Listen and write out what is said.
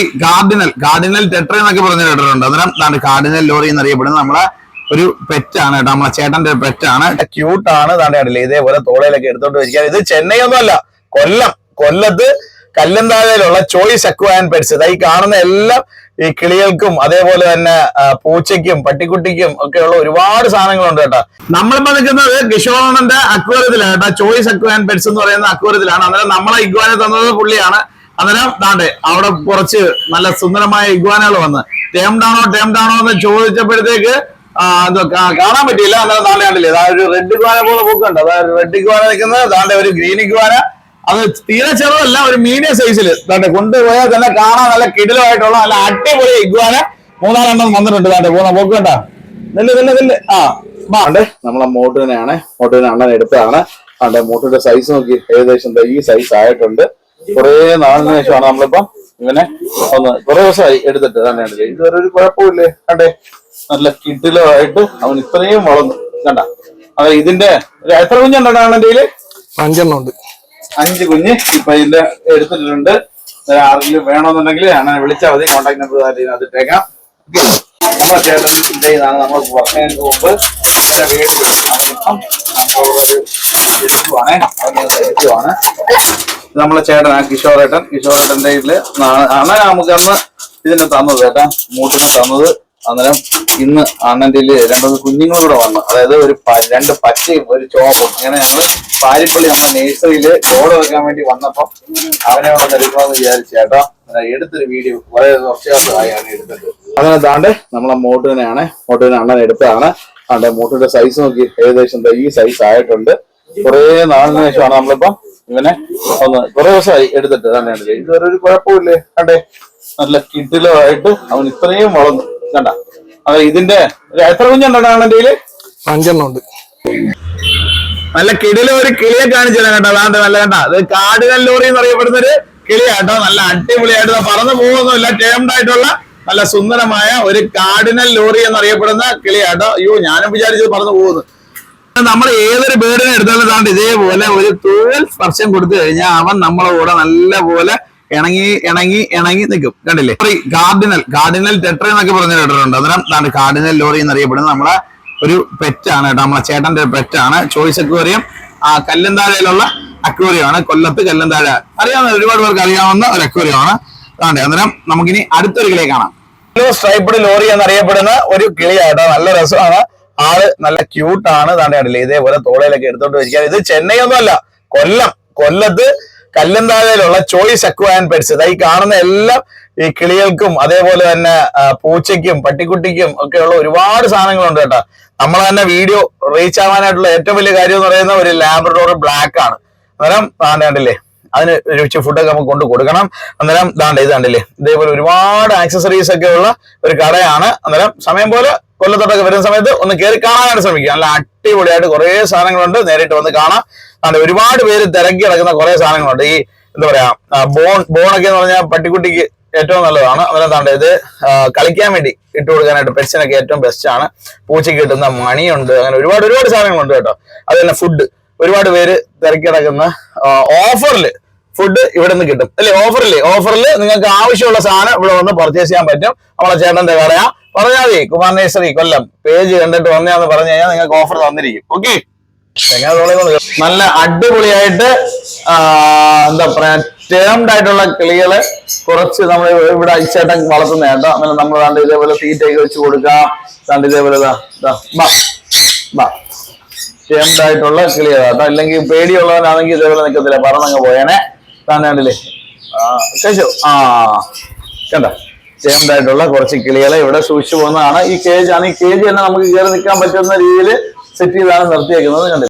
Sorry ഗാർഡിനൽ ഗാർഡിനൽ tetra എന്നൊക്കെ പറഞ്ഞ കേട്ടിട്ടുണ്ട് അതിനാണ് ഗാർഡിനൽ ലോറി എന്നറിയപ്പെടുന്നത്. നമ്മളെ ഒരു പെറ്റാണ് കേട്ടോ. നമ്മളെ ചേട്ടന്റെ പെറ്റാണ് ക്യൂട്ടാണ് ദാണ്ട് കണ്ടില്ലേ? ഇതേപോലെ തോളയിലൊക്കെ എടുത്തോണ്ട് വരിക ഇത് ചെന്നൈ ഒന്നുമല്ല കൊല്ലം. കൊല്ലത്ത് കല്ലന്താഴയിലുള്ള ചോയ്സ് അക്വാൻ പെറ്റ്സ് ഈ കാണുന്ന എല്ലാം ഈ കിളികൾക്കും അതേപോലെ തന്നെ പൂച്ചയ്ക്കും പട്ടിക്കുട്ടിക്കും ഒക്കെയുള്ള ഒരുപാട് സാധനങ്ങളുണ്ട് കേട്ടോ. നമ്മളിപ്പോ നിൽക്കുന്നത് കിഷോറണന്റെ അക്വരത്തിലാണ് കേട്ടോ. ചോയ്സ് അക്വാൻ പെറ്റ്സ് എന്ന് പറയുന്ന അക്വരത്തിലാണ് അന്നേരം നമ്മളെ ഇഗ്വാനെ തന്നത് പുള്ളിയാണ്. അന്നേരം ദാണ്ടെ അവിടെ കുറച്ച് നല്ല സുന്ദരമായ ഇഗ്വാനകൾ വന്ന്. ടേംഡാണോ ടേംഡാണോ എന്ന് ചോദിച്ചപ്പോഴത്തേക്ക് കാണാൻ പറ്റിയില്ല. അന്നേരം ദാണ്ടെ കണ്ടില്ലേ അതായത് ഒരു റെഡ് ഇഗ്വാന പോലെ പൂക്കുണ്ട്. അതായത് റെഡ് ഇഗ്വാന നിൽക്കുന്നത് ദാണ്ടെ ഒരു ഗ്രീൻ ഇഗ്വാന. അത് തീരെ ചെറുതല്ല ഒരു മീഡിയം സൈസിൽ ദാണ്ടെ കൊണ്ടുപോയാൽ തന്നെ കാണാൻ നല്ല കിടിലമായിട്ടുള്ള നല്ല അടിപൊളി ഇഗ്വാന. മൂന്നാലെണ്ണം വന്നിട്ടുണ്ട് ദാണ്ടെ പോകുന്ന പോക്ക് കണ്ട നെല്ല് നെല്ല് നെല്ല്. ആ ബാണ്ട് നമ്മളെ മോട്ടുവിനെയാണ് മോട്ടുവിനെ അണ്ണൻ എടുത്തതാണ്. അതെ മോട്ടുവിന്റെ സൈസ് നോക്കി. ഏകദേശം ഈ സൈസ് ആയിട്ടുണ്ട്. കുറെ നാളിന് ശേഷമാണ് നമ്മളിപ്പം ഇങ്ങനെ ഒന്ന് കുറെ ദിവസമായി എടുത്തിട്ട് തന്നെ ഇതുവരെ ഒരു കുഴപ്പമില്ലേ? കണ്ടേ? നല്ല കിഡിലുമായിട്ട് അവൻ ഇത്രയും വളർന്നു. കണ്ട? അതെ ഇതിന്റെ എത്ര കുഞ്ഞുണ്ടാണ് എന്റെ അഞ്ചെണ്ണം ഉണ്ട്. അഞ്ച് കുഞ്ഞ് ഇപ്പൊ ഇതിന്റെ എടുത്തിട്ടുണ്ട്. ആരെങ്കിലും വേണമെന്നുണ്ടെങ്കിൽ അങ്ങനെ വിളിച്ചാൽ മതി. കോൺടാക്ട് നമ്പർ അതിനകത്ത് ഇട്ടേക്കാം. നമ്മുടെ ചേട്ടന്റെ ഇതാണ് നമ്മൾ വർഷങ്ങൾക്ക് മുമ്പ് എന്റെ വീട് അവനിപ്പം നമ്മളോടൊരു ആണ് അവനത് ആണ് നമ്മളെ ചേട്ടനാ കിഷോറേട്ടൻ. കിഷോറേട്ടന്റെ ഇതിൽ അണ്ണൻ നമുക്ക് അന്ന് ഇതിനെ തന്നത് ചേട്ടാ മൂട്ടിന് തന്നത് അന്നേരം ഇന്ന് അണ്ണന്റെ ഇതിൽ രണ്ടു കുഞ്ഞുങ്ങളും കൂടെ വന്നു. അതായത് ഒരു രണ്ട് പച്ചയും ഒരു ചോപ്പും അങ്ങനെ ഞങ്ങൾ പാരിപ്പള്ളി നമ്മുടെ നേഴ്സറിയിൽ ലോഡ് വെക്കാൻ വേണ്ടി വന്നപ്പോ അവനെ വന്ന് എടുക്കണമെന്ന് വിചാരിച്ചു ചേട്ടാ എടുത്തൊരു വീഡിയോ വളരെ വർഷങ്ങളായി എടുത്തത് അങ്ങനെ താണ്ട് നമ്മളെ മോട്ടുവിനെയാണ്. മോട്ടുവിനെ അണ്ണൻ എടുത്തതാണ്. അതെ മോട്ടുവിന്റെ സൈസ് നോക്കി ഏകദേശം ഈ സൈസ് ആയിട്ടുണ്ട്. കുറെ നാളിന് ശേഷമാണ് നമ്മളിപ്പം ഇവനെ ഒന്ന് കുറെ ദിവസമായി എടുത്തിട്ട് തന്നെയാണ് ഇതുവരെ ഒരു കുഴപ്പമില്ലേ? കണ്ടേ? നല്ല കിഡിലുമായിട്ട് അവൻ ഇത്രയും വളർന്നു. കണ്ട? അതെ ഇതിന്റെ എത്ര കുഞ്ഞുണ്ടാണ് എന്റെ അഞ്ചെണ്ണം ഉണ്ട്. നല്ല കിടില ഒരു കിളിയെ കാണിച്ചു കേട്ടോ. അതാണ്ട് നല്ല കണ്ട. അത് കാട് ലോറി എന്ന് അറിയപ്പെടുന്ന ഒരു കിളിയാട്ടോ നല്ല അടിപൊളിയായിട്ട് പറന്ന് പറന്നു പോകുന്നില്ല ടേംഡ് ആയിട്ടുള്ള നല്ല സുന്ദരമായ ഒരു കാർഡിനൽ ലോറി എന്നറിയപ്പെടുന്ന കിളിയാട്ടോ അയ്യോ ഞാനും വിചാരിച്ചത് പറന്നു പോകുന്നു. നമ്മൾ ഏതൊരു ബേഡിനെ എടുത്താലും താണ്ട് ഇതേപോലെ ഒരു തൂവൽ സ്പർശം കൊടുത്തു കഴിഞ്ഞാൽ അവൻ നമ്മളെ കൂടെ നല്ല പോലെ ഇണങ്ങി ഇണങ്ങി ഇണങ്ങി നിൽക്കും. കണ്ടില്ലേ? സോറി കാർഡിനൽ കാർഡിനൽ ടെട്ര എന്നൊക്കെ പറഞ്ഞ കേട്ടിട്ടുണ്ട് അന്നേരം താണ്ട് കാർഡിനൽ ലോറി എന്നറിയപ്പെടുന്നത് നമ്മളെ ഒരു പെറ്റാണ് കേട്ടോ. നമ്മളെ ചേട്ടന്റെ പെറ്റാണ്. ചോയ്സ് അക്വേറിയം ആ കല്ലന്താഴയിലുള്ള അക്വേറിയം ആണ്. കൊല്ലത്ത് കല്ലന്താഴ അറിയാവുന്ന ഒരുപാട് പേർക്ക് അറിയാവുന്ന ഒരു അക്വേറിയം ആണ്. അതാണ്ട് അന്നേരം നമുക്കിനി അടുത്തൊരു കിളിയെ കാണാം സ്ട്രൈപ്പഡ് ലോറി എന്നറിയപ്പെടുന്ന ഒരു കിളിയാട്ടോ നല്ല രസമാണ്. ആൾ നല്ല ക്യൂട്ടാണ് താണ്ടെ കണ്ടില്ലേ? ഇതേപോലെ തോളയിലൊക്കെ എടുത്തോണ്ട് വരിക ഇത് ചെന്നൈ ഒന്നുമല്ല കൊല്ലം. കൊല്ലത്ത് കല്ലന്താഴയിലുള്ള ചോയ്സ് അക്വ ആൻഡ് പെറ്റ്സ്. ഈ കാണുന്ന എല്ലാം ഈ കിളികൾക്കും അതേപോലെ തന്നെ പൂച്ചയ്ക്കും പട്ടിക്കുട്ടിക്കും ഒക്കെയുള്ള ഒരുപാട് സാധനങ്ങളുണ്ട് കേട്ടോ. നമ്മൾ തന്നെ വീഡിയോ റീച്ച് ആവാനായിട്ടുള്ള ഏറ്റവും വലിയ കാര്യം എന്ന് പറയുന്ന ഒരു ലാബ്രഡോർ ബ്ലാക്ക് ആണ്. അന്നേരം താണ്ടെ കണ്ടില്ലേ? അതിന് രുചി ഫുഡൊക്കെ നമുക്ക് കൊണ്ട് കൊടുക്കണം. അന്നേരം ദാണ്ട് ഇത് കണ്ടില്ലേ? ഇതേപോലെ ഒരുപാട് ആക്സസറീസ് ഒക്കെ ഉള്ള ഒരു കടയാണ്. അന്നേരം സമയം പോലെ കൊല്ലത്തോട്ടൊക്കെ വരുന്ന സമയത്ത് ഒന്ന് കയറി കാണാനായിട്ട് ശ്രമിക്കുക നല്ല അടിപൊളിയായിട്ട് കുറേ സാധനങ്ങളുണ്ട്. നേരിട്ട് വന്ന് കാണാം. അതെ ഒരുപാട് പേര് തിരക്കി കിടക്കുന്ന കുറേ സാധനങ്ങളുണ്ട്. ഈ എന്താ പറയാ ബോൺ ബോണൊക്കെ എന്ന് പറഞ്ഞാൽ പട്ടിക്കുട്ടിക്ക് ഏറ്റവും നല്ലതാണ്. അന്നേരം താണ്ട ഇത് കളിക്കാൻ വേണ്ടി ഇട്ട് കൊടുക്കാനായിട്ട് പെറ്റ്സിനൊക്കെ ഏറ്റവും ബെസ്റ്റ് ആണ്. പൂച്ചയ്ക്ക് കിട്ടുന്ന മണിയുണ്ട്. അങ്ങനെ ഒരുപാട് ഒരുപാട് സാധനങ്ങളുണ്ട് കേട്ടോ. അത് തന്നെ ഫുഡ് ഒരുപാട് പേര് തിരക്കി കിടക്കുന്ന ഓഫറിൽ ഫുഡ് ഇവിടെ നിന്ന് കിട്ടും. അല്ലെ ഓഫറിൽ ഓഫറിൽ നിങ്ങൾക്ക് ആവശ്യമുള്ള സാധനം ഇവിടെ വന്ന് പർച്ചേസ് ചെയ്യാൻ പറ്റും. നമ്മളെ ചേട്ടന്റെ കടയാ പറഞ്ഞാൽ മതി കുമാർ കൊല്ലം. പേജ് കണ്ടിട്ട് വന്നയാന്ന് പറഞ്ഞു കഴിഞ്ഞാൽ നിങ്ങൾക്ക് ഓഫർ തന്നിരിക്കും. ഓക്കെ നല്ല അടിപൊളിയായിട്ട് എന്താ പറയാ ടേംഡ് ആയിട്ടുള്ള കിളികൾ കുറച്ച് നമ്മൾ ഇവിടെ അയച്ചേട്ടൻ വളർത്തുന്ന കേട്ടോ. അങ്ങനെ നമ്മൾ രണ്ട് ഇതേപോലെ തീറ്റയൊക്കെ വെച്ച് കൊടുക്കാം. രണ്ട് ഇതേപോലെ ദാ, ദാ, ബാ, ബാ. ടേംഡ് ആയിട്ടുള്ള കിളികളാ കേട്ടോ. അല്ലെങ്കിൽ പേടിയുള്ളവനാണെങ്കിൽ ഇതേപോലെ നിൽക്കത്തില്ല. പറന്നങ്ങ് പോയേനെ. ആ, കഴിച്ചോ ആ കണ്ട? ടേംഡ് കുറച്ച് കിളികളെ ഇവിടെ സൂക്ഷിച്ചു പോകുന്നതാണ്. ഈ കേജ് ആണ്. ഈ കേജ് തന്നെ നമുക്ക് കയറി നിൽക്കാൻ പറ്റുന്ന രീതിയിൽ സെറ്റ് ചെയ്താണ് നിർത്തിയേക്കുന്നത്. കണ്ടില്ലേ